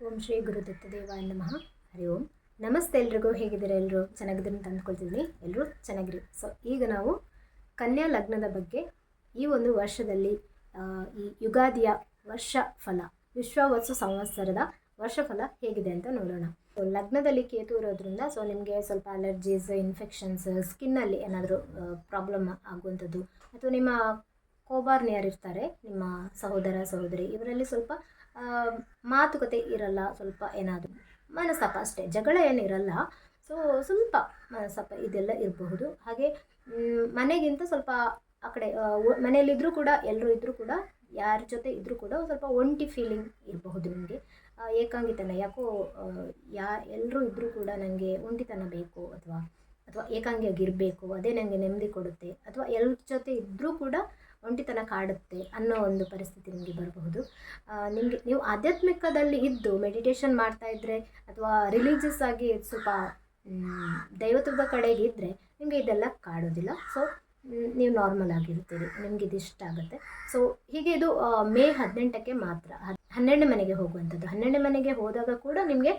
ಓಂ ಶ್ರೀ ಗುರುದತ್ತ ದೇವ ನಮಃ. ಹರಿ ಓಂ. ನಮಸ್ತೆ ಎಲ್ರಿಗೂ, ಹೇಗಿದ್ದೀರಾ ಎಲ್ಲರೂ ಚೆನ್ನಾಗಿದ್ದೀರಿ ಅಂತ ಅಂದ್ಕೊಳ್ತಿದ್ದೀನಿ. ಎಲ್ಲರೂ ಚೆನ್ನಾಗಿರಿ. ಸೊ ಈಗ ನಾವು ಕನ್ಯಾ ಲಗ್ನದ ಬಗ್ಗೆ ಈ ಒಂದು ವರ್ಷದಲ್ಲಿ ಈ ಯುಗಾದಿಯ ವರ್ಷ ಫಲ ವಿಶ್ವವತ್ಸು ಸಂವತ್ಸರದ ವರ್ಷ ಫಲ ಹೇಗಿದೆ ಅಂತ ನೋಡೋಣ. ಸೊ ಲಗ್ನದಲ್ಲಿ ಕೇತು ಇರೋದ್ರಿಂದ ಸೊ ನಿಮಗೆ ಸ್ವಲ್ಪ ಅಲರ್ಜೀಸ್ ಇನ್ಫೆಕ್ಷನ್ಸ್ ಸ್ಕಿನ್ನಲ್ಲಿ ಏನಾದರೂ ಪ್ರಾಬ್ಲಮ್ ಆಗುವಂಥದ್ದು, ಅಥವಾ ನಿಮ್ಮ ಕೋಬಾರ್ನಿಯರ್ ಇರ್ತಾರೆ ನಿಮ್ಮ ಸಹೋದರ, ಸಹೋದರಿ, ಇವರಲ್ಲಿ ಸ್ವಲ್ಪ ಮಾತುಕತೆ ಇರಲ್ಲ, ಸ್ವಲ್ಪ ಏನಾದರೂ ಮನಸ್ತಾಪ ಅಷ್ಟೇ, ಜಗಳ ಏನಿರಲ್ಲ ಸೊ ಸ್ವಲ್ಪ ಮನಸ್ಸಪ್ಪ ಇದೆಲ್ಲ ಇರಬಹುದು. ಹಾಗೆ ಮನೆಗಿಂತ ಸ್ವಲ್ಪ ಆ ಕಡೆ ಮನೆಯಲ್ಲಿದ್ದರೂ ಕೂಡ ಎಲ್ಲರೂ ಇದ್ದರೂ ಕೂಡ, ಯಾರ ಜೊತೆ ಇದ್ದರೂ ಕೂಡ ಸ್ವಲ್ಪ ಒಂಟಿ ಫೀಲಿಂಗ್ ಇರಬಹುದು ನನಗೆ ಏಕಾಂಗಿತನ, ಯಾಕೋ ಯಾ ಎಲ್ಲರೂ ಇದ್ದರೂ ಕೂಡ ನನಗೆ ಒಂಟಿತನ ಬೇಕು ಅಥವಾ ಅಥವಾ ಏಕಾಂಗಿಯಾಗಿರಬೇಕು, ಅದೇ ನನಗೆ ನೆಮ್ಮದಿ ಕೊಡುತ್ತೆ, ಅಥವಾ ಎಲ್ಲರ ಜೊತೆ ಇದ್ದರೂ ಕೂಡ ಒಂಟಿತನ ಕಾಡುತ್ತೆ ಅನ್ನೋ ಒಂದು ಪರಿಸ್ಥಿತಿ ನಿಮಗೆ ಬರಬಹುದು. ನಿಮಗೆ ನೀವು ಆಧ್ಯಾತ್ಮಿಕದಲ್ಲಿ ಇದ್ದು ಮೆಡಿಟೇಷನ್ ಮಾಡ್ತಾ ಇದ್ದರೆ ಅಥವಾ ರಿಲೀಜಿಯಸ್ ಆಗಿ ಸ್ವಲ್ಪ ದೈವತ್ವದ ಕಡೆಗೆ ಇದ್ದರೆ ನಿಮಗೆ ಇದೆಲ್ಲ ಕಾಡೋದಿಲ್ಲ. ಸೊ ನೀವು ನಾರ್ಮಲ್ ಆಗಿರ್ತೀರಿ. ನಿಮ್ಗೆ ಇದು ಇಷ್ಟ ಆಗುತ್ತೆ. ಸೊ ಹೀಗೆ ಇದು ಮೇ ಹದಿನೆಂಟಕ್ಕೆ ಮಾತ್ರ. ಹನ್ನೆರಡನೇ ಮನೆಗೆ ಹೋಗುವಂಥದ್ದು. ಹನ್ನೆರಡನೇ ಮನೆಗೆ ಹೋದಾಗ ಕೂಡ ನಿಮಗೆ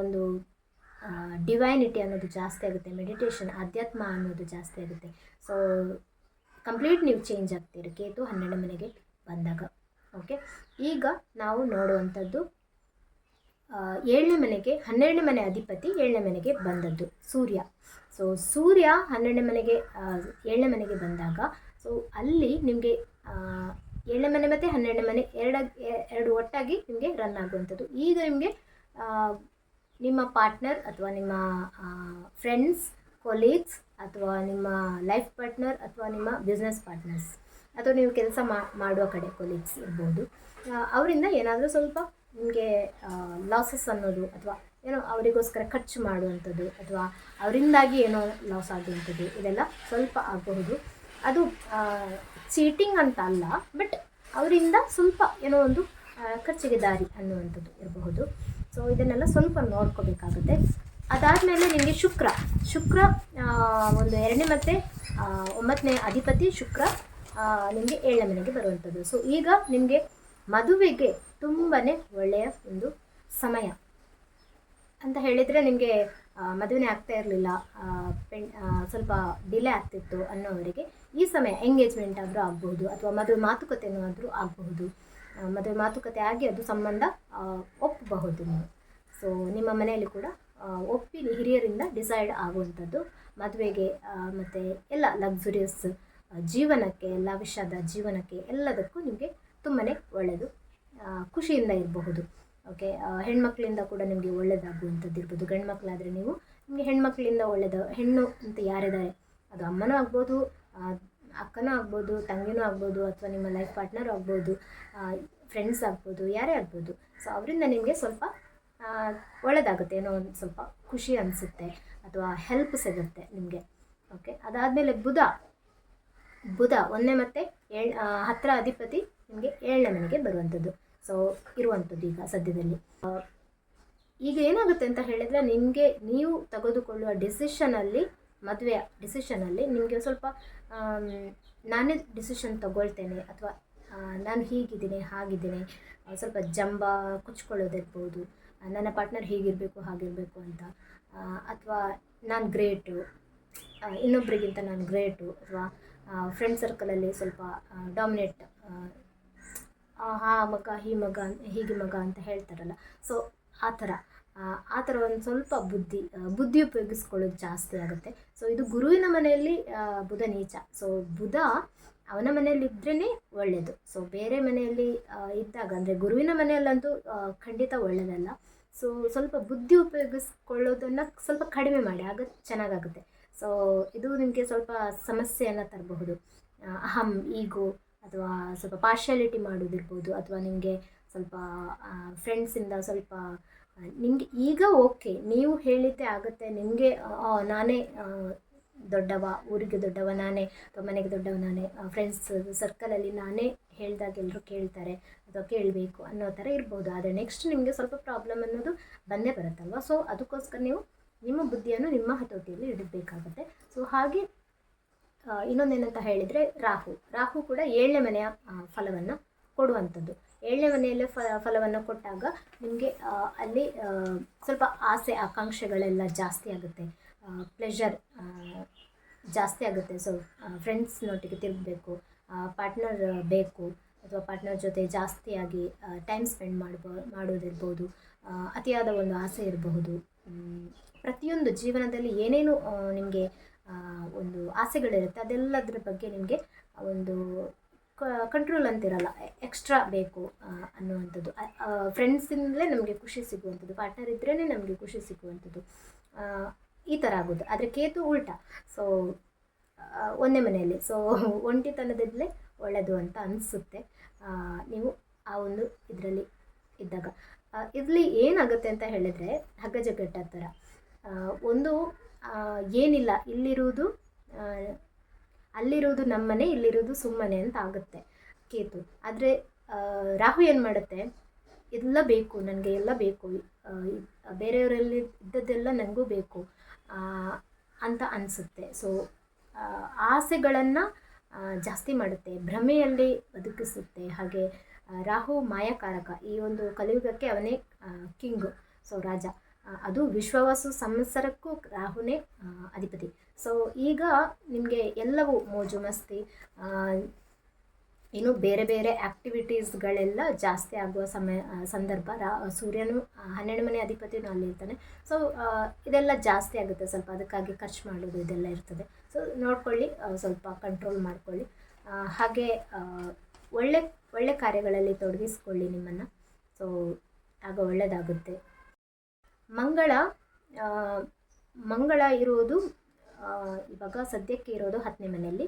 ಒಂದು ಡಿವೈನಿಟಿ ಅನ್ನೋದು ಜಾಸ್ತಿ ಆಗುತ್ತೆ. ಮೆಡಿಟೇಷನ್ ಆಧ್ಯಾತ್ಮ ಅನ್ನೋದು ಜಾಸ್ತಿ ಆಗುತ್ತೆ. ಸೊ ಕಂಪ್ಲೀಟ್ ನೀವು ಚೇಂಜ್ ಆಗ್ತೀರಿ ಕೇತು ಹನ್ನೆರಡು ಮನೆಗೆ ಬಂದಾಗ. ಓಕೆ ಈಗ ನಾವು ನೋಡುವಂಥದ್ದು ಏಳನೇ ಮನೆಗೆ, ಹನ್ನೆರಡನೇ ಮನೆ ಅಧಿಪತಿ ಏಳನೇ ಮನೆಗೆ ಬಂದದ್ದು, ಸೂರ್ಯ. ಸೊ ಸೂರ್ಯ ಹನ್ನೆರಡನೇ ಮನೆಗೆ ಏಳನೇ ಮನೆಗೆ ಬಂದಾಗ ಸೊ ಅಲ್ಲಿ ನಿಮಗೆ ಏಳನೇ ಮನೆ ಮತ್ತು ಹನ್ನೆರಡನೇ ಮನೆ ಎರಡ, ಎರಡು ಒಟ್ಟಾಗಿ ನಿಮಗೆ ರನ್ ಆಗುವಂಥದ್ದು. ಈಗ ನಿಮಗೆ ನಿಮ್ಮ ಪಾರ್ಟ್ನರ್ ಅಥವಾ ನಿಮ್ಮ ಫ್ರೆಂಡ್ಸ್ ಕೊಲೀಗ್ಸ್ ಅಥವಾ ನಿಮ್ಮ ಲೈಫ್ ಪಾರ್ಟ್ನರ್ ಅಥವಾ ನಿಮ್ಮ ಬಿಸ್ನೆಸ್ ಪಾರ್ಟ್ನರ್ಸ್ ಅಥವಾ ನೀವು ಕೆಲಸ ಮಾಡುವ ಕಡೆ ಕೊಲೀಗ್ಸ್ ಇರ್ಬೋದು. ಅವರಿಂದ ಏನಾದರೂ ಸ್ವಲ್ಪ ನಿಮಗೆ ಲಾಸಸ್ ಅನ್ನೋದು ಅಥವಾ ಏನೋ ಅವರಿಗೋಸ್ಕರ ಖರ್ಚು ಮಾಡುವಂಥದ್ದು ಅಥವಾ ಅವರಿಂದಾಗಿ ಏನೋ ಲಾಸ್ ಆಗುವಂಥದ್ದು ಇದೆಲ್ಲ ಸ್ವಲ್ಪ ಆಗಬಹುದು. ಅದು ಚೀಟಿಂಗ್ ಅಂತ ಅಲ್ಲ ಬಟ್ ಅವರಿಂದ ಸ್ವಲ್ಪ ಏನೋ ಒಂದು ಖರ್ಚಿಗೆ ದಾರಿ ಅನ್ನುವಂಥದ್ದು ಇರಬಹುದು. ಸೊ ಇದನ್ನೆಲ್ಲ ಸ್ವಲ್ಪ ನೋಡ್ಕೋಬೇಕಾಗುತ್ತೆ. ಅದಾದಮೇಲೆ ನಿಮಗೆ ಶುಕ್ರ. ಶುಕ್ರ ಒಂದು ಎರಡನೇ ಮತ್ತು ಒಂಬತ್ತನೇ ಅಧಿಪತಿ ಶುಕ್ರ ನಿಮಗೆ ಏಳನೇ ಮನೆಗೆ ಬರುವಂಥದ್ದು. ಸೊ ಈಗ ನಿಮಗೆ ಮದುವೆಗೆ ತುಂಬಾ ಒಳ್ಳೆಯ ಒಂದು ಸಮಯ. ಅಂತ ಹೇಳಿದರೆ ನಿಮಗೆ ಮದುವೆನೇ ಆಗ್ತಾ ಇರಲಿಲ್ಲ. ಪೆಂಡ್ ಸ್ವಲ್ಪ ಡಿಲೇ ಆಗ್ತಿತ್ತು ಅನ್ನೋವರಿಗೆ ಈ ಸಮಯ ಎಂಗೇಜ್ಮೆಂಟ್ ಆದರೂ ಆಗಬಹುದು, ಅಥವಾ ಮದುವೆ ಮಾತುಕತೆನೂ ಆದರೂ ಆಗಬಹುದು. ಮದುವೆ ಮಾತುಕತೆ ಆಗಿ ಅದು ಸಂಬಂಧ ಒಪ್ಪಬಹುದು ನೀವು. ಸೊ ನಿಮ್ಮ ಮನೆಯಲ್ಲಿ ಕೂಡ ಒಪ್ಪಿ ಹಿರಿಯರಿಂದ ಡಿಸೈಡ್ ಆಗುವಂಥದ್ದು. ಮದುವೆಗೆ ಮತ್ತು ಎಲ್ಲ ಲಕ್ಸುರಿಯಸ್ ಜೀವನಕ್ಕೆ ಲಾವಿಷಾದ ಜೀವನಕ್ಕೆ ಎಲ್ಲದಕ್ಕೂ ನಿಮಗೆ ತುಂಬಾ ಒಳ್ಳೆಯದು. ಖುಷಿಯಿಂದ ಇರಬಹುದು. ಓಕೆ ಹೆಣ್ಮಕ್ಳಿಂದ ಕೂಡ ನಿಮಗೆ ಒಳ್ಳೆಯದಾಗುವಂಥದ್ದು ಇರ್ಬೋದು. ಗಂಡು ಮಕ್ಕಳಾದರೆ ನೀವು ನಿಮಗೆ ಹೆಣ್ಮಕ್ಳಿಂದ ಒಳ್ಳೆಯದು. ಹೆಣ್ಣು ಅಂತ ಯಾರಿದ್ದಾರೆ? ಅದು ಅಮ್ಮನೂ ಆಗ್ಬೋದು ಅಕ್ಕನೂ ಆಗ್ಬೋದು, ತಂಗಿನೂ ಆಗ್ಬೋದು, ಅಥವಾ ನಿಮ್ಮ ಲೈಫ್ ಪಾರ್ಟ್ನರ್ ಆಗ್ಬೋದು ಫ್ರೆಂಡ್ಸ್ ಆಗ್ಬೋದು, ಯಾರೇ ಆಗ್ಬೋದು. ಸೊ ಅವರಿಂದ ನಿಮಗೆ ಸ್ವಲ್ಪ ಒಳ್ಳೆಯದಾಗುತ್ತೆ ಏನೋ ಒಂದು ಸ್ವಲ್ಪ ಖುಷಿ ಅನಿಸುತ್ತೆ ಅಥವಾ ಹೆಲ್ಪ್ ಸಿಗುತ್ತೆ ನಿಮಗೆ. ಓಕೆ ಅದಾದಮೇಲೆ ಬುಧ. ಬುಧ ಒಂದನೇ ಮತ್ತೆ ಏಳ್ ಹತ್ತಿರ ಅಧಿಪತಿ ನಿಮಗೆ ಏಳನೇ ಮನೆಗೆ ಬರುವಂಥದ್ದು ಸೊ ಇರುವಂಥದ್ದು ಈಗ ಸದ್ಯದಲ್ಲಿ. ಈಗ ಏನಾಗುತ್ತೆ ಅಂತ ಹೇಳಿದರೆ ನಿಮಗೆ ನೀವು ತೆಗೆದುಕೊಳ್ಳುವ ಡಿಸಿಷನಲ್ಲಿ ಮದುವೆಯ ಡಿಸಿಷನಲ್ಲಿ ನಿಮಗೆ ಸ್ವಲ್ಪ ನಾನೇ ಡಿಸಿಷನ್ ತಗೊಳ್ತೇನೆ ಅಥವಾ ನಾನು ಹೀಗಿದ್ದೀನಿ, ಹಾಗಿದ್ದೀನಿ, ಸ್ವಲ್ಪ ಜಂಬ, ಕುಚ್ಕೊಳ್ಳೋದಿರ್ಬೋದು ನನ್ನ ಪಾರ್ಟ್ನರ್ ಹೀಗಿರಬೇಕು ಹಾಗಿರಬೇಕು ಅಂತ. ಅಥವಾ ನಾನು ಗ್ರೇಟು ಇನ್ನೊಬ್ಬರಿಗಿಂತ ನಾನು ಗ್ರೇಟು ಅಥವಾ ಫ್ರೆಂಡ್ ಸರ್ಕಲಲ್ಲಿ ಸ್ವಲ್ಪ ಡಾಮಿನೇಟ್ ಆ ಮಗ ಈ ಮಗ ಹೀಗೆ ಮಗ ಅಂತ ಹೇಳ್ತಾರಲ್ಲ. ಸೊ ಆ ಥರ ಆ, ಥರ ಒಂದು ಸ್ವಲ್ಪ ಬುದ್ಧಿ ಬುದ್ಧಿ ಉಪಯೋಗಿಸ್ಕೊಳ್ಳೋದು ಜಾಸ್ತಿ ಆಗುತ್ತೆ. ಸೊ ಇದು ಗುರುವಿನ ಮನೆಯಲ್ಲಿ ಬುಧ ನೀಚ. ಸೊ ಬುಧ ಅವನ ಮನೆಯಲ್ಲಿ ಇದ್ರೇ ಒಳ್ಳೆಯದು ಸೊ ಬೇರೆ ಮನೆಯಲ್ಲಿ ಇದ್ದಾಗ ಅಂದರೆ ಗುರುವಿನ ಮನೆಯಲ್ಲಂತೂ ಖಂಡಿತ ಒಳ್ಳೆಯದಲ್ಲ ಸೊ ಸ್ವಲ್ಪ ಬುದ್ಧಿ ಉಪಯೋಗಿಸ್ಕೊಳ್ಳೋದನ್ನು ಸ್ವಲ್ಪ ಕಡಿಮೆ ಮಾಡಿ, ಆಗ ಚೆನ್ನಾಗಾಗುತ್ತೆ. ಸೊ ಇದು ನಿಮಗೆ ಸ್ವಲ್ಪ ಸಮಸ್ಯೆಯನ್ನು ತರಬಹುದು. ಅಹಂ ಈಗೋ ಅಥವಾ ಸ್ವಲ್ಪ ಪಾರ್ಶಾಲಿಟಿ ಮಾಡೋದಿರ್ಬೋದು, ಅಥವಾ ನಿಮಗೆ ಸ್ವಲ್ಪ ಫ್ರೆಂಡ್ಸಿಂದ ಸ್ವಲ್ಪ ನಿಮಗೆ ಈಗ ಓಕೆ ನೀವು ಹೇಳಿದ್ದೆ ಆಗುತ್ತೆ, ನಿಮಗೆ ನಾನೇ ದೊಡ್ಡವ, ಊರಿಗೆ ದೊಡ್ಡವ ನಾನೇ, ಅಥವಾ ಮನೆಗೆ ದೊಡ್ಡವ ನಾನೇ ಫ್ರೆಂಡ್ಸ್ ಸರ್ಕಲಲ್ಲಿ ನಾನೇ ಹೇಳಿದಾಗ ಎಲ್ಲರೂ ಕೇಳ್ತಾರೆ ಅಥವಾ ಕೇಳಬೇಕು ಅನ್ನೋ ಥರ ಇರ್ಬೋದು. ಆದರೆ ನೆಕ್ಸ್ಟ್ ನಿಮಗೆ ಸ್ವಲ್ಪ ಪ್ರಾಬ್ಲಮ್ ಅನ್ನೋದು ಬಂದೇ ಬರುತ್ತಲ್ವ? ಸೊ ಅದಕ್ಕೋಸ್ಕರ ನೀವು ನಿಮ್ಮ ಬುದ್ಧಿಯನ್ನು ನಿಮ್ಮ ಹತೋಟಿಯಲ್ಲಿ ಇಡಬೇಕಾಗುತ್ತೆ. ಸೊ ಹಾಗೆ ಇನ್ನೊಂದೇನಂತ ಹೇಳಿದರೆ ರಾಹು. ರಾಹು ಕೂಡ ಏಳನೇ ಮನೆಯ ಫಲವನ್ನು ಕೊಡುವಂಥದ್ದು. ಏಳನೇ ಮನೆಯಲ್ಲೇ ಫ, ಫಲವನ್ನು ಕೊಟ್ಟಾಗ ನಿಮಗೆ ಅಲ್ಲಿ ಸ್ವಲ್ಪ ಆಸೆ, ಆಕಾಂಕ್ಷೆಗಳೆಲ್ಲ ಜಾಸ್ತಿ ಆಗುತ್ತೆ. ಪ್ಲೆಷರ್ ಜಾಸ್ತಿ ಆಗುತ್ತೆ. ಸೊ ಫ್ರೆಂಡ್ಸ್ನೊಟ್ಟಿಗೆ ತಿರುಗಬೇಕು. ಪಾರ್ಟ್ನರ್ ಬೇಕು ಅಥವಾ ಪಾರ್ಟ್ನರ್ ಜೊತೆ ಜಾಸ್ತಿಯಾಗಿ ಟೈಮ್ ಸ್ಪೆಂಡ್ ಮಾಡ್ಬ ಮಾಡೋದಿರ್ಬೋದು ಅತಿಯಾದ ಒಂದು ಆಸೆ ಇರಬಹುದು. ಪ್ರತಿಯೊಂದು ಜೀವನದಲ್ಲಿ ಏನೇನು ನಿಮಗೆ ಒಂದು ಆಸೆಗಳಿರುತ್ತೆ ಅದೆಲ್ಲದರ ಬಗ್ಗೆ ನಿಮಗೆ ಒಂದು ಕಂಟ್ರೋಲ್ ಅಂತಿರಲ್ಲ ಎಕ್ಸ್ಟ್ರಾ ಬೇಕು ಅನ್ನುವಂಥದ್ದು. ಫ್ರೆಂಡ್ಸಿಂದಲೇ ನಮಗೆ ಖುಷಿ ಸಿಗುವಂಥದ್ದು ಪಾರ್ಟ್ನರ್ ಇದ್ರೇ ನಮಗೆ ಖುಷಿ ಸಿಗುವಂಥದ್ದು. ಈ ಥರ ಆಗೋದು. ಆದರೆ ಕೇತು ಉಲ್ಟಾ. ಸೊ ಒಂದೇ ಮನೆಯಲ್ಲಿ. ಸೊ ಒಂಟಿತನದಿಂದಲೇ ಒಳ್ಳೆಯದು ಅಂತ ಅನಿಸುತ್ತೆ. ನೀವು ಆ ಒಂದು ಇದರಲ್ಲಿ ಇದ್ದಾಗ. ಇರಲಿ ಏನಾಗುತ್ತೆ ಅಂತ ಹೇಳಿದರೆ ಹಗ್ಗ ಜಗ್ಗಟ್ಟ ಥರ ಒಂದು ಏನಿಲ್ಲ ಇಲ್ಲಿರುವುದು ಆ, ಅಲ್ಲಿರುವುದು ನಮ್ಮನೆ ಇಲ್ಲಿರುವುದು ಸುಮ್ಮನೆ ಅಂತ ಆಗುತ್ತೆ ಕೇತು. ಆದರೆ ರಾಹು ಏನು ಮಾಡುತ್ತೆ? ಎಲ್ಲ ಬೇಕು ನನಗೆ ಎಲ್ಲ ಬೇಕು ಬೇರೆಯವರಲ್ಲಿ ಇದ್ದದ್ದೆಲ್ಲ ನನಗೂ ಬೇಕು ಅಂತ ಅನಿಸುತ್ತೆ. ಸೊ ಆಸೆಗಳನ್ನು ಜಾಸ್ತಿ ಮಾಡುತ್ತೆ, ಭ್ರಮೆಯಲ್ಲಿ ಬದುಕಿಸುತ್ತೆ. ಹಾಗೆ ರಾಹು ಮಾಯಕಾರಕ ಈ ಒಂದು ಕಲಿಯುಗಕ್ಕೆ ಅವನೇ ಕಿಂಗು, ಸೊ, ರಾಜ. ಅದು ವಿಶ್ವವಾಸು ಸಂವತ್ಸರಕ್ಕೂ ರಾಹುನೇ ಅಧಿಪತಿ. ಸೊ, ಈಗ ನಿಮಗೆ ಎಲ್ಲವೂ ಮೋಜು ಮಸ್ತಿ ಇನ್ನು ಬೇರೆ ಬೇರೆ ಆ್ಯಕ್ಟಿವಿಟೀಸ್ಗಳೆಲ್ಲ ಜಾಸ್ತಿ ಆಗುವ ಸಮಯ ಸಂದರ್ಭ. ಸೂರ್ಯನು ಹನ್ನೆರಡು ಮನೆ ಅಧಿಪತಿನೂ ಅಲ್ಲಿರ್ತಾನೆ ಸೊ ಇದೆಲ್ಲ ಜಾಸ್ತಿ ಆಗುತ್ತೆ ಸ್ವಲ್ಪ, ಅದಕ್ಕಾಗಿ ಖರ್ಚು ಮಾಡೋದು ಇದೆಲ್ಲ ಇರ್ತದೆ. ಸೊ ನೋಡ್ಕೊಳ್ಳಿ ಸ್ವಲ್ಪ ಕಂಟ್ರೋಲ್ ಮಾಡ್ಕೊಳ್ಳಿ. ಹಾಗೆ ಒಳ್ಳೆ ಒಳ್ಳೆ ಕಾರ್ಯಗಳಲ್ಲಿ ತೊಡಗಿಸ್ಕೊಳ್ಳಿ ನಿಮ್ಮನ್ನು. ಸೊ ಆಗ ಒಳ್ಳೆಯದಾಗುತ್ತೆ ಮಂಗಳ ಮಂಗಳ ಇರುವುದು ಇವಾಗ ಸದ್ಯಕ್ಕೆ ಇರೋದು ಹತ್ತನೇ ಮನೆಯಲ್ಲಿ.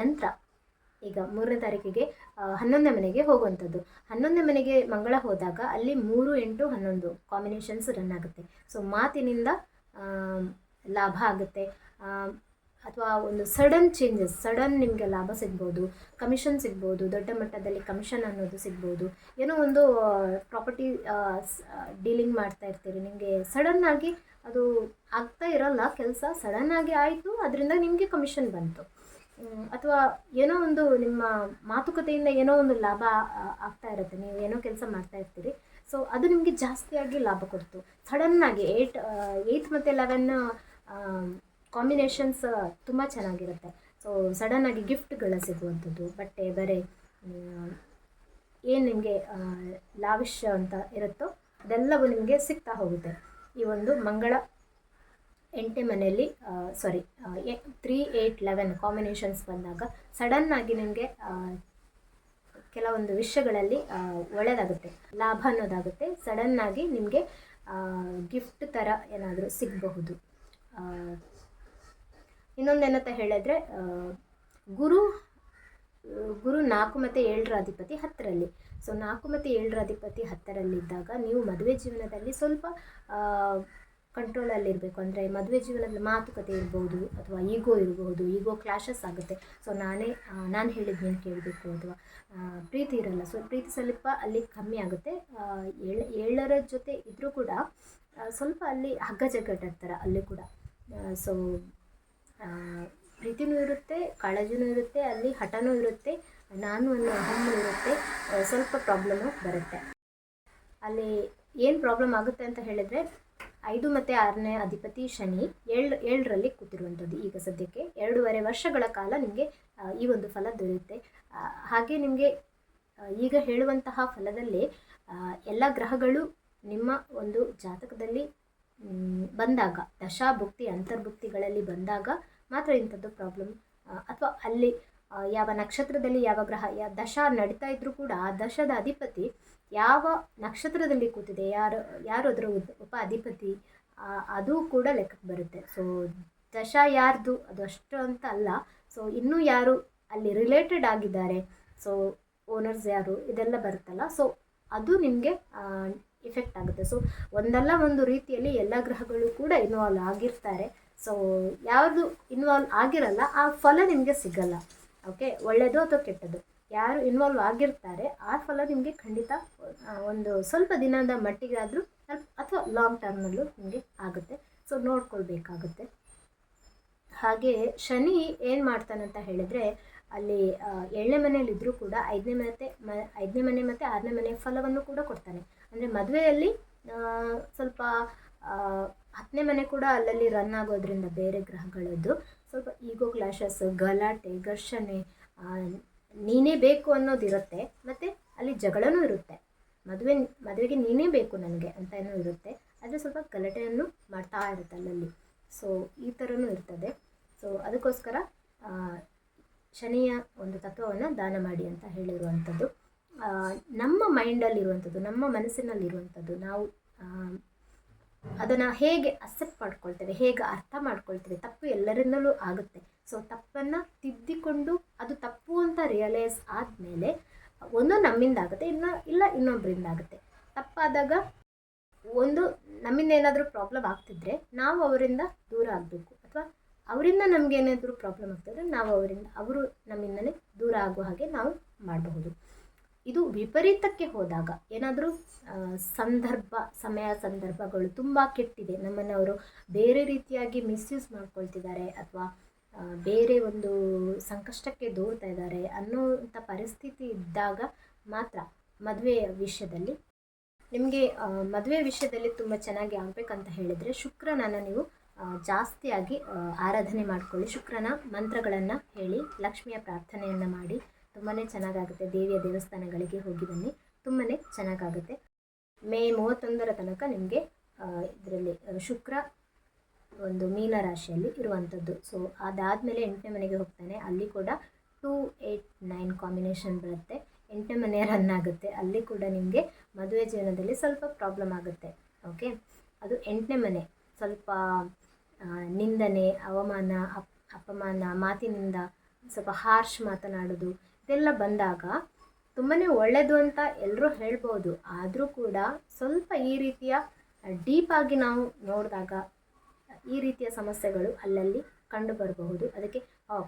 ನಂತರ. ಈಗ ಮೂರನೇ ತಾರೀಕಿಗೆ ಹನ್ನೊಂದನೇ ಮನೆಗೆ ಹೋಗುವಂಥದ್ದು. ಹನ್ನೊಂದನೇ ಮನೆಗೆ ಮಂಗಳ ಹೋದಾಗ ಅಲ್ಲಿ ಮೂರು ಎಂಟು ಹನ್ನೊಂದು ಕಾಂಬಿನೇಷನ್ಸ್ ರನ್ ಆಗುತ್ತೆ. ಸೊ ಮಾತಿನಿಂದ ಲಾಭ ಆಗುತ್ತೆ. ಅಥವಾ ಒಂದು ಸಡನ್ ಚೇಂಜಸ್ ಸಡನ್ ನಿಮಗೆ ಲಾಭ ಸಿಗ್ಬೋದು ಕಮಿಷನ್ ಸಿಗ್ಬೋದು, ದೊಡ್ಡ ಮಟ್ಟದಲ್ಲಿ ಕಮಿಷನ್ ಅನ್ನೋದು ಸಿಗ್ಬೋದು. ಏನೋ ಒಂದು ಪ್ರಾಪರ್ಟಿ ಡೀಲಿಂಗ್ ಮಾಡ್ತಾ ಇರ್ತೀರಿ. ನಿಮಗೆ ಸಡನ್ನಾಗಿ ಅದು ಆಗ್ತಾ ಇರೋಲ್ಲ, ಕೆಲಸ ಸಡನ್ನಾಗಿ ಆಯಿತು, ಅದರಿಂದ ನಿಮಗೆ ಕಮಿಷನ್ ಬಂತು. ಅಥವಾ ಏನೋ ಒಂದು ನಿಮ್ಮ ಮಾತುಕತೆಯಿಂದ ಏನೋ ಒಂದು ಲಾಭ ಆಗ್ತಾ ಇರುತ್ತೆ. ನೀವು ಏನೋ ಕೆಲಸ ಮಾಡ್ತಾ ಇರ್ತೀರಿ. ಸೊ ಅದು ನಿಮಗೆ ಜಾಸ್ತಿಯಾಗಿ ಲಾಭ ಕೊಡ್ತು. ಸಡನ್ನಾಗಿ ಏಟ್ ಏಯ್ತ್ ಮತ್ತು ಲೆವೆನ್ ಕಾಂಬಿನೇಷನ್ಸ್ ತುಂಬ ಚೆನ್ನಾಗಿರುತ್ತೆ. ಸೊ ಸಡನ್ನಾಗಿ ಗಿಫ್ಟ್ಗಳ ಸಿಗುವಂಥದ್ದು, ಬಟ್ಟೆ, ಬರೆ ಏನು ನಿಮಗೆ ಲಾವಿಶ್ ಅಂತ ಇರುತ್ತೋ, ಅದೆಲ್ಲವೂ ನಿಮಗೆ ಸಿಗ್ತಾ ಹೋಗುತ್ತೆ. ಈ ಒಂದು ಮಂಗಳ ಎಂಟನೇ ಮನೆಯಲ್ಲಿ ಸಾರಿ ತ್ರೀ ಏಯ್ಟ್ ಲೆವೆನ್ ಕಾಂಬಿನೇಷನ್ಸ್ ಬಂದಾಗ ಸಡನ್ನಾಗಿ ನಿಮಗೆ ಕೆಲವೊಂದು ವಿಷಯಗಳಲ್ಲಿ ಒಳ್ಳೆಯದಾಗುತ್ತೆ ಲಾಭ ಅನ್ನೋದಾಗುತ್ತೆ. ಸಡನ್ನಾಗಿ ನಿಮಗೆ ಗಿಫ್ಟ್ ಥರ ಏನಾದರೂ ಸಿಗಬಹುದು. ಇನ್ನೊಂದೇನಂತ ಹೇಳಿದ್ರೆ ಗುರು ಗುರು ನಾಲ್ಕು ಮತ್ತು ಏಳರ ಅಧಿಪತಿ ಹತ್ತರಲ್ಲಿ. ಸೊ ನಾಲ್ಕು ಮತ್ತು ಏಳರ ಅಧಿಪತಿ ಹತ್ತರಲ್ಲಿದ್ದಾಗ ನೀವು ಮದುವೆ ಜೀವನದಲ್ಲಿ ಸ್ವಲ್ಪ ಕಂಟ್ರೋಲಲ್ಲಿರಬೇಕು ಅಂದರೆ ಮದುವೆ ಜೀವನದಲ್ಲಿ ಮಾತುಕತೆ ಇರ್ಬೋದು ಅಥವಾ ಈಗೋ ಇರಬಹುದು ಈಗೋ ಕ್ಲಾಶಸ್ ಆಗುತ್ತೆ. ಸೊ ನಾನೇ ನಾನು ಹೇಳಿದ ನೀನು ಕೇಳಬೇಕು ಅಥವಾ ಪ್ರೀತಿ ಇರಲ್ಲ. ಸೊ ಪ್ರೀತಿ ಸ್ವಲ್ಪ ಅಲ್ಲಿ ಕಮ್ಮಿ ಆಗುತ್ತೆ. ಏಳರ ಜೊತೆ ಇದ್ದರೂ ಕೂಡ ಸ್ವಲ್ಪ ಅಲ್ಲಿ ಹಗ್ಗ ಜಗ್ಗಟ್ಟ ಥರ ಅಲ್ಲಿ ಕೂಡ. ಸೊ ಪ್ರೀತಿನೂ ಇರುತ್ತೆ, ಕಾಳಜಿನೂ ಇರುತ್ತೆ, ಅಲ್ಲಿ ಹಠನೂ ಇರುತ್ತೆ, ನಾನು ಅನ್ನೋ ಹಮ್ಮು ಇರುತ್ತೆ ಸ್ವಲ್ಪ ಪ್ರಾಬ್ಲಮ್ಮು ಬರುತ್ತೆ. ಅಲ್ಲಿ ಏನು ಪ್ರಾಬ್ಲಮ್ ಆಗುತ್ತೆ ಅಂತ ಹೇಳಿದರೆ ಐದು ಮತ್ತು ಆರನೇ ಅಧಿಪತಿ ಶನಿ ಏಳು, ಏಳರಲ್ಲಿ ಕೂತಿರುವಂಥದ್ದು. ಈಗ ಸದ್ಯಕ್ಕೆ ಎರಡೂವರೆ ವರ್ಷಗಳ ಕಾಲ ನಿಮಗೆ ಈ ಒಂದು ಫಲ ದೊರೆಯುತ್ತೆ. ಹಾಗೆ ನಿಮಗೆ ಈಗ ಹೇಳುವಂತಹ ಫಲದಲ್ಲಿ ಎಲ್ಲ ಗ್ರಹಗಳು ನಿಮ್ಮ ಒಂದು ಜಾತಕದಲ್ಲಿ ಬಂದಾಗ, ದಶಾಭುಕ್ತಿ, ಅಂತರ್ಭುಕ್ತಿಗಳಲ್ಲಿ ಬಂದಾಗ ಮಾತ್ರ ಇಂಥದ್ದು ಪ್ರಾಬ್ಲಮ್ ಅಥವಾ ಅಲ್ಲಿ ಯಾವ ನಕ್ಷತ್ರದಲ್ಲಿ ಯಾವ ಗ್ರಹ ಯಾವ ದಶ ನಡೀತಾ ಇದ್ರೂ ಕೂಡ ಆ ದಶದ ಅಧಿಪತಿ ಯಾವ ನಕ್ಷತ್ರದಲ್ಲಿ ಕೂತಿದೆ, ಯಾರು ಯಾರು ಅದರ ಉಪ ಅಧಿಪತಿ ಅದು ಕೂಡ ಲೆಕ್ಕಕ್ಕೆ ಬರುತ್ತೆ. ಸೊ ದಶ ಯಾರ್ದು, ಅದು ಅಷ್ಟು ಅಂತ ಅಲ್ಲ. ಸೊ ಇನ್ನೂ ಯಾರು ಅಲ್ಲಿ ರಿಲೇಟೆಡ್ ಆಗಿದ್ದಾರೆ ಸೊ ಓನರ್ಸ್ ಯಾರು, ಇದೆಲ್ಲ ಬರುತ್ತಲ್ಲ. ಸೊ ಅದು ನಿಮಗೆ ಇಫೆಕ್ಟ್ ಆಗುತ್ತೆ. ಸೊ ಒಂದಲ್ಲ ಒಂದು ರೀತಿಯಲ್ಲಿ ಎಲ್ಲ ಗ್ರಹಗಳು ಕೂಡ ಇನ್ವಾಲ್ವ್ ಆಗಿರ್ತಾರೆ. ಸೊ ಯಾವುದು ಇನ್ವಾಲ್ವ್ ಆಗಿರಲ್ಲ, ಆ ಫಲ ನಿಮಗೆ ಸಿಗಲ್ಲ. ಓಕೆ ಒಳ್ಳೆಯದು ಅಥವಾ ಕೆಟ್ಟದ್ದು? ಯಾರು ಇನ್ವಾಲ್ವ್ ಆಗಿರ್ತಾರೆ, ಆ ಫಲ ನಿಮಗೆ ಖಂಡಿತ ಒಂದು ಸ್ವಲ್ಪ ದಿನದ ಮಟ್ಟಿಗೆ ಸ್ವಲ್ಪ ಅಥವಾ ಲಾಂಗ್ ಟರ್ಮಲ್ಲೂ ನಿಮಗೆ ಆಗುತ್ತೆ. ಸೊ ನೋಡ್ಕೊಳ್ಬೇಕಾಗುತ್ತೆ. ಹಾಗೆ ಶನಿ ಏನು ಮಾಡ್ತಾನಂತ ಹೇಳಿದರೆ, ಅಲ್ಲಿ ಏಳನೇ ಮನೆಯಲ್ಲಿದ್ದರೂ ಕೂಡ ಐದನೇ ಮನೆ ಮ, ಐದನೇ ಮನೆ ಮತ್ತು ಆರನೇ ಮನೆ ಫಲವನ್ನು ಕೂಡ ಕೊಡ್ತಾನೆ. ಅಂದರೆ ಮದುವೆಯಲ್ಲಿ ಸ್ವಲ್ಪ ಹತ್ತನೇ ಮನೆ ಕೂಡ ಅಲ್ಲಲ್ಲಿ ರನ್ ಆಗೋದ್ರಿಂದ ಬೇರೆ ಗ್ರಹಗಳದ್ದು. ಸ್ವಲ್ಪ ಈಗೋ ಕ್ಲಾಶಸ್ ಗಲಾಟೆ, ಘರ್ಷಣೆ ನೀನೇ ಬೇಕು ಅನ್ನೋದಿರುತ್ತೆ ಮತ್ತು ಅಲ್ಲಿ ಜಗಳನೂ ಇರುತ್ತೆ. ಮದುವೆ, ಮದುವೆಗೆ ನೀನೇ ಬೇಕು ನನಗೆ ಅಂತ ಏನೋ ಇರುತ್ತೆ. ಆದರೆ ಸ್ವಲ್ಪ ಗಲಾಟೆಯನ್ನು ಮಾಡ್ತಾ ಇರುತ್ತೆ ಅಲ್ಲಲ್ಲಿ. ಸೊ ಈ ಥರನೂ ಇರ್ತದೆ. ಸೊ ಅದಕ್ಕೋಸ್ಕರ ಶನಿಯ ಒಂದು ತತ್ವವನ್ನು ದಾನ ಮಾಡಿ ಅಂತ ಹೇಳಿರುವಂಥದ್ದು. ನಮ್ಮ ಮೈಂಡಲ್ಲಿರುವಂಥದ್ದು ನಮ್ಮ ಮನಸ್ಸಿನಲ್ಲಿರುವಂಥದ್ದು. ನಾವು ಅದನ್ನು ಹೇಗೆ ಅಕ್ಸೆಪ್ಟ್ ಮಾಡ್ಕೊಳ್ತೇವೆ, ಹೇಗೆ ಅರ್ಥ ಮಾಡ್ಕೊಳ್ತೇವೆ, ತಪ್ಪು ಎಲ್ಲರಿಂದಲೂ ಆಗುತ್ತೆ. ಸೊ ತಪ್ಪನ್ನು ತಿದ್ದಿಕೊಂಡು ಅದು ತಪ್ಪು ಅಂತ ರಿಯಲೈಸ್ ಆದಮೇಲೆ ಒಂದು ನಮ್ಮಿಂದ ಆಗುತ್ತೆ, ಇನ್ನು ಇಲ್ಲ ಇನ್ನೊಬ್ಬರಿಂದ ಆಗುತ್ತೆ. ತಪ್ಪಾದಾಗ ಒಂದು ನಮ್ಮಿಂದ ಏನಾದರೂ ಪ್ರಾಬ್ಲಮ್ ಆಗ್ತಿದ್ರೆ ನಾವು ಅವರಿಂದ ದೂರ ಆಗಬೇಕು. ಅಥವಾ ಅವರಿಂದ ನಮಗೇನಾದರೂ ಪ್ರಾಬ್ಲಮ್ ಆಗ್ತಿದ್ರೆ ನಾವು ಅವರಿಂದ, ಅವರು ನಮ್ಮಿಂದಲೇ ದೂರ ಆಗುವ ಹಾಗೆ ನಾವು ಮಾಡಬಹುದು. ಇದು ವಿಪರೀತಕ್ಕೆ ಹೋದಾಗ ಏನಾದರೂ ಸಂದರ್ಭ, ಸಮಯ ಸಂದರ್ಭಗಳು ತುಂಬ ಕೆಟ್ಟಿದೆ. ನಮ್ಮನ್ನು ಅವರು ಬೇರೆ ರೀತಿಯಾಗಿ ಮಿಸ್ಯೂಸ್ ಮಾಡ್ಕೊಳ್ತಿದ್ದಾರೆ ಅಥವಾ ಬೇರೆ ಒಂದು ಸಂಕಷ್ಟಕ್ಕೆ ದೂರ್ತಾ ಇದ್ದಾರೆ ಅನ್ನೋಂಥ ಪರಿಸ್ಥಿತಿ ಇದ್ದಾಗ ಮಾತ್ರ ಮದುವೆಯ ವಿಷಯದಲ್ಲಿ. ನಿಮಗೆ ಮದುವೆ ವಿಷಯದಲ್ಲಿ ತುಂಬ ಚೆನ್ನಾಗಿ ಆಗಬೇಕಂತ ಹೇಳಿದರೆ ಶುಕ್ರನನ್ನು ನೀವು ಜಾಸ್ತಿಯಾಗಿ ಆರಾಧನೆ ಮಾಡಿಕೊಳ್ಳಿ. ಶುಕ್ರನ ಮಂತ್ರಗಳನ್ನು ಹೇಳಿ, ಲಕ್ಷ್ಮಿಯ ಪ್ರಾರ್ಥನೆಯನ್ನು ಮಾಡಿ ತುಂಬಾ ಚೆನ್ನಾಗಾಗುತ್ತೆ. ದೇವಿಯ ದೇವಸ್ಥಾನಗಳಿಗೆ ಹೋಗಿ ಬನ್ನಿ. ತುಂಬಾ ಚೆನ್ನಾಗಾಗುತ್ತೆ. ಮೇ ಮೂವತ್ತೊಂದರ ತನಕ ನಿಮಗೆ ಇದರಲ್ಲಿ ಶುಕ್ರ ಒಂದು ಮೀನ ರಾಶಿಯಲ್ಲಿ ಇರುವಂಥದ್ದು ಸೊ ಅದಾದಮೇಲೆ ಎಂಟನೇ ಮನೆಗೆ ಹೋಗ್ತಾನೆ. ಅಲ್ಲಿ ಕೂಡ ಟೂ ಏಯ್ಟ್ ನೈನ್ ಕಾಂಬಿನೇಷನ್ ಬರುತ್ತೆ. ಎಂಟನೇ ಮನೆ ರನ್ ಆಗುತ್ತೆ. ಅಲ್ಲಿ ಕೂಡ ನಿಮಗೆ ಮದುವೆ ಜೀವನದಲ್ಲಿ ಸ್ವಲ್ಪ ಪ್ರಾಬ್ಲಮ್ ಆಗುತ್ತೆ. ಓಕೆ? ಅದು ಎಂಟನೇ ಮನೆ. ಸ್ವಲ್ಪ ನಿಂದನೆ, ಅವಮಾನ, ಅಪ್, ಅಪಮಾನ, ಮಾತಿನಿಂದ ಸ್ವಲ್ಪ ಹಾರ್ಶ್ ಮಾತನಾಡೋದು ಇದೆಲ್ಲ ಬಂದಾಗ ತುಂಬಾ ಒಳ್ಳೆಯದು ಅಂತ ಎಲ್ಲರೂ ಹೇಳ್ಬೋದು. ಆದರೂ ಕೂಡ ಸ್ವಲ್ಪ ಈ ರೀತಿಯ ಡೀಪಾಗಿ ನಾವು ನೋಡಿದಾಗ ಈ ರೀತಿಯ ಸಮಸ್ಯೆಗಳು ಅಲ್ಲಲ್ಲಿ ಕಂಡು ಬರಬಹುದು ಅದಕ್ಕೆ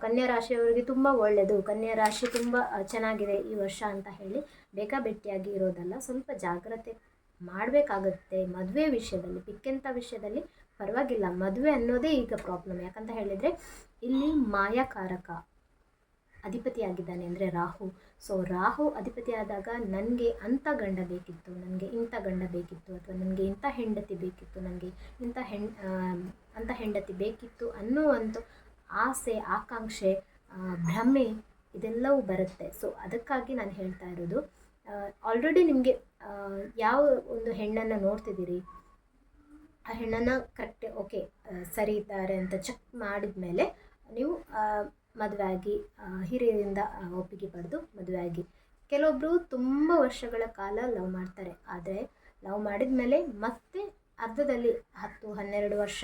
ಕನ್ಯಾ ರಾಶಿಯವರಿಗೆ ತುಂಬ ಒಳ್ಳೆಯದು ಕನ್ಯಾ ರಾಶಿ ತುಂಬ ಚೆನ್ನಾಗಿದೆ ಈ ವರ್ಷ ಅಂತ ಹೇಳಿ ಬೇಕಾಬೆಟ್ಟಿಯಾಗಿ ಇರೋದಲ್ಲ. ಸ್ವಲ್ಪ ಜಾಗ್ರತೆ ಮಾಡಬೇಕಾಗುತ್ತೆ ಮದುವೆ ವಿಷಯದಲ್ಲಿ ಪಿಕ್ಕೆಂಥ ವಿಷಯದಲ್ಲಿ ಪರವಾಗಿಲ್ಲ. ಮದುವೆ ಅನ್ನೋದೇ ಈಗ ಪ್ರಾಬ್ಲಮ್ ಯಾಕಂತ ಹೇಳಿದರೆ, ಇಲ್ಲಿ ಮಾಯಾಕಾರಕ ಅಧಿಪತಿಯಾಗಿದ್ದಾನೆ ಅಂದರೆ ರಾಹು. ಸೊ ರಾಹು ಅಧಿಪತಿಯಾದಾಗ ನನಗೆ ಅಂಥ ಗಂಡ ಬೇಕಿತ್ತು, ನನಗೆ ಇಂಥ ಗಂಡ ಬೇಕಿತ್ತು ಅಥವಾ ನನಗೆ ಇಂಥ ಹೆಂಡತಿ ಬೇಕಿತ್ತು, ನನಗೆ ಇಂಥ ಹೆಣ್ ಅಂಥ ಹೆಂಡತಿ ಬೇಕಿತ್ತು ಅನ್ನುವಂಥ ಆಸೆ, ಆಕಾಂಕ್ಷೆ ಭ್ರಮೆ ಇದೆಲ್ಲವೂ ಬರುತ್ತೆ. ಸೊ ಅದಕ್ಕಾಗಿ ನಾನು ಹೇಳ್ತಾ ಇರೋದು ಆಲ್ರೆಡಿ ನಿಮಗೆ ಯಾವ ಒಂದು ಹೆಣ್ಣನ್ನು ನೋಡ್ತಿದ್ದೀರಿ, ಆ ಹೆಣ್ಣನ್ನು ಕರೆಕ್ಟ್ ಓಕೆ ಸರಿ ಇದ್ದಾರೆ ಅಂತ ಚೆಕ್ ಮಾಡಿದ ಮೇಲೆ ನೀವು ಮದುವೆ ಆಗಿ ಆ, ಹಿರಿಯರಿಂದ ಒಪ್ಪಿಗೆ ಪಡೆದು ಮದುವೆಯಾಗಿ. ಕೆಲವೊಬ್ಬರು ತುಂಬ ವರ್ಷಗಳ ಕಾಲ ಲವ್ ಮಾಡ್ತಾರೆ. ಆದರೆ ಲವ್ ಮಾಡಿದ ಮೇಲೆ ಮತ್ತೆ ಅರ್ಧದಲ್ಲಿ ಹತ್ತು ಹನ್ನೆರಡು ವರ್ಷ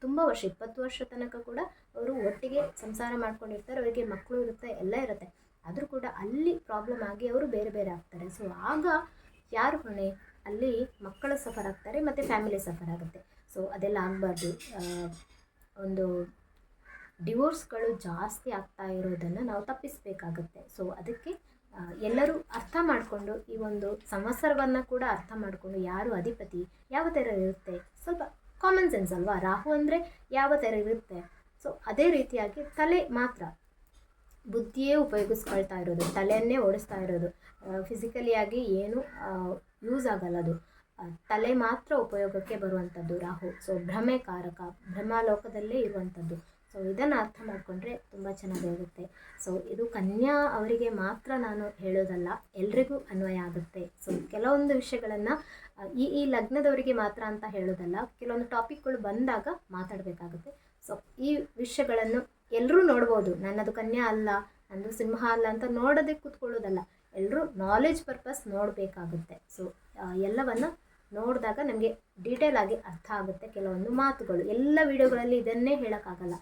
ತುಂಬ ವರ್ಷ ಇಪ್ಪತ್ತು ವರ್ಷ ತನಕ ಕೂಡ ಅವರು ಒಟ್ಟಿಗೆ ಸಂಸಾರ ಮಾಡ್ಕೊಂಡಿರ್ತಾರೆ. ಅವರಿಗೆ ಮಕ್ಕಳು ಇರುತ್ತೆ ಎಲ್ಲ ಇರುತ್ತೆ. ಆದರೂ ಕೂಡ ಅಲ್ಲಿ ಪ್ರಾಬ್ಲಮ್ ಆಗಿ ಅವರು ಬೇರೆ ಬೇರೆ ಆಗ್ತಾರೆ. ಸೊ ಆಗ ಯಾರು ಹೊಣೆ? ಅಲ್ಲಿ ಮಕ್ಕಳು ಸಫರ್ ಆಗ್ತಾರೆ ಮತ್ತು ಫ್ಯಾಮಿಲಿ ಸಫರ್ ಆಗುತ್ತೆ. ಸೊ ಅದೆಲ್ಲ ಆಗಬಾರ್ದು. ಒಂದು ಡಿವೋರ್ಸ್ಗಳು ಜಾಸ್ತಿ ಆಗ್ತಾ ಇರೋದನ್ನು ನಾವು ತಪ್ಪಿಸಬೇಕಾಗತ್ತೆ. ಸೊ ಅದಕ್ಕೆ ಎಲ್ಲರೂ ಅರ್ಥ ಮಾಡಿಕೊಂಡು ಈ ಒಂದು ಸಂವತ್ಸರವನ್ನು ಕೂಡ ಅರ್ಥ ಮಾಡಿಕೊಂಡು ಯಾರು ಅಧಿಪತಿ ಯಾವ ಥರ ಇರುತ್ತೆ. ಸ್ವಲ್ಪ ಕಾಮನ್ ಸೆನ್ಸ್ ಅಲ್ವಾ? ರಾಹು ಅಂದರೆ ಯಾವ ಥರ ಇರುತ್ತೆ? ಸೊ ಅದೇ ರೀತಿಯಾಗಿ ತಲೆ ಮಾತ್ರ. ಬುದ್ಧಿಯೇ ಉಪಯೋಗಿಸ್ಕೊಳ್ತಾ ಇರೋದು, ತಲೆಯನ್ನೇ ಓಡಿಸ್ತಾ ಇರೋದು. ಫಿಸಿಕಲಿಯಾಗಿ ಏನು ಯೂಸ್ ಆಗಲ್ಲ ಅದು. ತಲೆ ಮಾತ್ರ ಉಪಯೋಗಕ್ಕೆ ಬರುವಂಥದ್ದು ರಾಹು. ಸೊ ಭ್ರಮೆ ಕಾರಕ, ಭ್ರಮಾಲೋಕದಲ್ಲೇ ಇರುವಂಥದ್ದು. ಸೊ ಇದನ್ನು ಅರ್ಥ ಮಾಡಿಕೊಂಡ್ರೆ ತುಂಬ ಚೆನ್ನಾಗಿರುತ್ತೆ ಸೊ ಇದು ಕನ್ಯಾ ಅವರಿಗೆ ಮಾತ್ರ ನಾನು ಹೇಳೋದಲ್ಲ, ಎಲ್ರಿಗೂ ಅನ್ವಯ ಆಗುತ್ತೆ. ಸೊ ಕೆಲವೊಂದು ವಿಷಯಗಳನ್ನು ಈ ಈ ಲಗ್ನದವರಿಗೆ ಮಾತ್ರ ಅಂತ ಹೇಳೋದಲ್ಲ, ಕೆಲವೊಂದು ಟಾಪಿಕ್ಗಳು ಬಂದಾಗ ಮಾತಾಡಬೇಕಾಗುತ್ತೆ. ಸೊ ಈ ವಿಷಯಗಳನ್ನು ಎಲ್ಲರೂ ನೋಡ್ಬೋದು. ನನ್ನದು ಕನ್ಯಾ ಅಲ್ಲ ನನ್ನದು ಸಿಂಹ ಅಲ್ಲ ಅಂತ ನೋಡೋದೇ ಕೂತ್ಕೊಳ್ಳೋದಲ್ಲ ಎಲ್ಲರೂ ನಾಲೆಜ್ ಪರ್ಪಸ್ ನೋಡಬೇಕಾಗುತ್ತೆ. ಸೊ ಎಲ್ಲವನ್ನು ನೋಡಿದಾಗ ನಮಗೆ ಡೀಟೇಲ್ ಆಗಿ ಅರ್ಥ ಆಗುತ್ತೆ ಕೆಲವೊಂದು ಮಾತುಗಳು. ಎಲ್ಲ ವಿಡಿಯೋಗಳಲ್ಲಿ ಇದನ್ನೇ ಹೇಳೋಕ್ಕಾಗಲ್ಲ.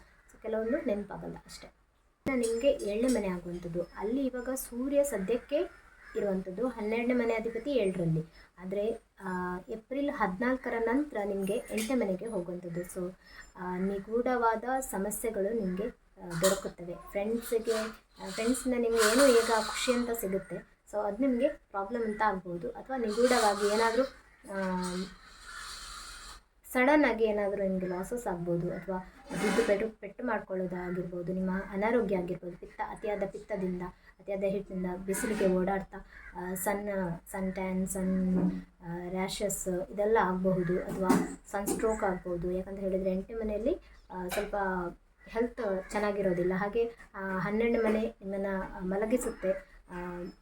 ಕೆಲವೊಂದು ನೆನಪಾಗಲ್ಲ ಅಷ್ಟೇ. ನಿಮಗೆ ಏಳನೇ ಮನೆ ಆಗುವಂಥದ್ದು. ಅಲ್ಲಿ ಇವಾಗ ಸೂರ್ಯ ಸದ್ಯಕ್ಕೆ ಇರುವಂಥದ್ದು ಹನ್ನೆರಡನೇ ಮನೆ ಅಧಿಪತಿ ಏಳರಲ್ಲಿ. ಆದರೆ ಏಪ್ರಿಲ್ ಹದಿನಾಲ್ಕರ ನಂತರ ನಿಮಗೆ ಎಂಟನೇ ಮನೆಗೆ ಹೋಗುವಂಥದ್ದು. ಸೊ ನಿಗೂಢವಾದ ಸಮಸ್ಯೆಗಳು ನಿಮಗೆ ದೊರಕುತ್ತವೆ. ಫ್ರೆಂಡ್ಸಿಗೆ ಫ್ರೆಂಡ್ಸಿಂದ ನಿಮಗೆ ಏನೋ ಈಗ ಖುಷಿ ಅಂತ ಸಿಗುತ್ತೆ. ಸೊ ಅದು ನಿಮಗೆ ಪ್ರಾಬ್ಲಮ್ ಅಂತ ಆಗ್ಬೋದು. ಅಥವಾ ನಿಗೂಢವಾಗಿ ಏನಾದರೂ ಸಡನ್ ಆಗಿ ಏನಾದರೂ ನಿಮಗೆ ಲಾಸಸ್ ಆಗ್ಬೋದು. ಅಥವಾ ದುಡ್ಡು ಪೆಟ್ಟು ಪೆಟ್ಟು ಮಾಡ್ಕೊಳ್ಳೋದಾಗಿರ್ಬೋದು, ನಿಮ್ಮ ಅನಾರೋಗ್ಯ ಆಗಿರ್ಬೋದು, ಪಿತ್ತ, ಅತಿಯಾದ ಪಿತ್ತದಿಂದ, ಅತಿಯಾದ ಹಿಟ್ಟಿನಿಂದ ಬಿಸಿಲಿಗೆ ಓಡಾಡ್ತಾ sun sun tan, sun rashes ಇದೆಲ್ಲ ಆಗಬಹುದು ಅಥವಾ ಸನ್ ಸ್ಟ್ರೋಕ್ ಆಗ್ಬೋದು ಯಾಕಂತ ಹೇಳಿದರೆ ಎಂಟನೇ ಮನೆಯಲ್ಲಿ ಸ್ವಲ್ಪ ಹೆಲ್ತ್ ಚೆನ್ನಾಗಿರೋದಿಲ್ಲ. ಹಾಗೆ ಹನ್ನೆರಡು ಮನೆ ನಿಮ್ಮನ್ನು ಮಲಗಿಸುತ್ತೆ.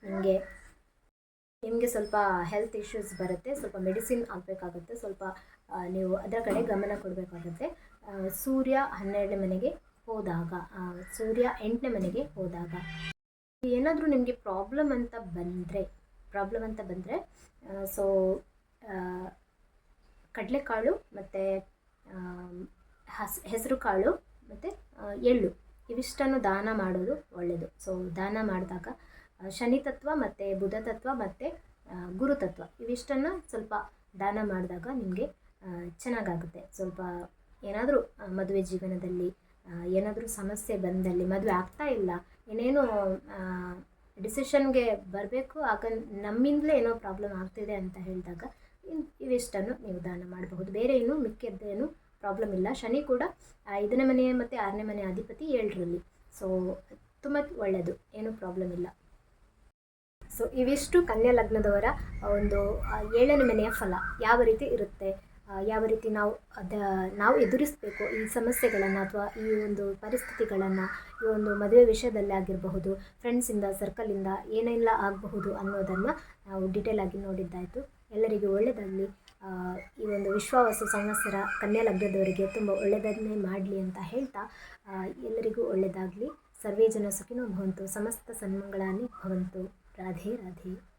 ನಿಮಗೆ ನಿಮಗೆ ಸ್ವಲ್ಪ ಹೆಲ್ತ್ ಇಶ್ಯೂಸ್ ಬರುತ್ತೆ. ಸ್ವಲ್ಪ ಮೆಡಿಸಿನ್ ಆಗಬೇಕಾಗುತ್ತೆ. ಸ್ವಲ್ಪ ನೀವು ಅದರ ಕಡೆ ಗಮನ ಕೊಡಬೇಕಾಗುತ್ತೆ. ಸೂರ್ಯ ಹನ್ನೆರಡನೇ ಮನೆಗೆ ಹೋದಾಗ ಸೂರ್ಯ ಎಂಟನೇ ಮನೆಗೆ ಹೋದಾಗ ಏನಾದರೂ ನಿಮಗೆ ಪ್ರಾಬ್ಲಮ್ ಅಂತ ಬಂದರೆ ಪ್ರಾಬ್ಲಮ್ ಅಂತ ಬಂದರೆ ಸೊ ಕಡಲೆಕಾಳು ಮತ್ತು ಹಸ್, ಹೆಸರು ಕಾಳು ಮತ್ತು ಎಳ್ಳು ಇವಿಷ್ಟನ್ನು ದಾನ ಮಾಡೋದು ಒಳ್ಳೆಯದು ಸೊ ದಾನ ಮಾಡಿದಾಗ ಶನಿ ತತ್ವ ಮತ್ತು ಬುಧ ತತ್ವ ಮತ್ತು ಗುರುತತ್ವ ಇವಿಷ್ಟನ್ನು ಸ್ವಲ್ಪ ದಾನ ಮಾಡಿದಾಗ ನಿಮಗೆ ಚೆನ್ನಾಗಾಗುತ್ತೆ. ಸ್ವಲ್ಪ ಏನಾದರೂ ಮದುವೆ ಜೀವನದಲ್ಲಿ ಏನಾದರೂ ಸಮಸ್ಯೆ ಬಂದಲ್ಲಿ, ಮದುವೆ ಆಗ್ತಾ ಇಲ್ಲ ಏನೇನೋ ಡಿಸಿಷನ್ಗೆ ಬರಬೇಕು, ಆಗ ನಮ್ಮಿಂದಲೇ ಏನೋ ಪ್ರಾಬ್ಲಮ್ ಆಗ್ತಿದೆ ಅಂತ ಹೇಳಿದಾಗ ಇವಿಷ್ಟನ್ನು ನೀವು ದಾನ ಮಾಡಬಹುದು. ಬೇರೆ ಏನು ಮಿಕ್ಕಿದ್ದೇನು ಪ್ರಾಬ್ಲಮ್ ಇಲ್ಲ. ಶನಿ ಕೂಡ ಐದನೇ ಮನೆ ಮತ್ತು ಆರನೇ ಮನೆ ಅಧಿಪತಿ ಏಳರಲ್ಲಿ. ಸೊ, ತುಂಬ ಒಳ್ಳೆಯದು ಏನೂ ಪ್ರಾಬ್ಲಮ್ ಇಲ್ಲ. ಸೊ, ಇವಿಷ್ಟು ಕನ್ಯಾ ಲಗ್ನದವರ ಒಂದು ಏಳನೇ ಮನೆಯ ಫಲ ಯಾವ ರೀತಿ ಇರುತ್ತೆ? ಯಾವ ರೀತಿ ನಾವು ಅದ, ನಾವು ಎದುರಿಸಬೇಕು ಈ ಸಮಸ್ಯೆಗಳನ್ನು ಅಥವಾ ಈ ಒಂದು ಪರಿಸ್ಥಿತಿಗಳನ್ನು, ಈ ಒಂದು ಮದುವೆ ವಿಷಯದಲ್ಲಿ ಆಗಿರಬಹುದು ಫ್ರೆಂಡ್ಸಿಂದ ಸರ್ಕಲಿಂದ ಏನೆಲ್ಲ ಆಗಬಹುದು ಅನ್ನೋದನ್ನು ನಾವು ಡೀಟೇಲ್ ಆಗಿ ನೋಡಿದ್ದಾಯಿತು. ಎಲ್ಲರಿಗೂ ಒಳ್ಳೆಯದಾಗಲಿ ಈ ಒಂದು ವಿಶ್ವಾಸ ಸಂವತ್ಸರ ಕನ್ಯಾ ಲಗ್ನದವರಿಗೆ ತುಂಬ ಒಳ್ಳೆಯದನ್ನೇ ಮಾಡಲಿ ಅಂತ ಹೇಳ್ತಾ ಎಲ್ಲರಿಗೂ ಒಳ್ಳೆಯದಾಗಲಿ ಸರ್ವೇ ಜನ ಸುಖಿನೋ ಭವಂತು, ಸಮಸ್ತ ಸನ್ಮಂಗಳಾನಿ ಭವಂತು. ರಾಧೆ ರಾಧೆ.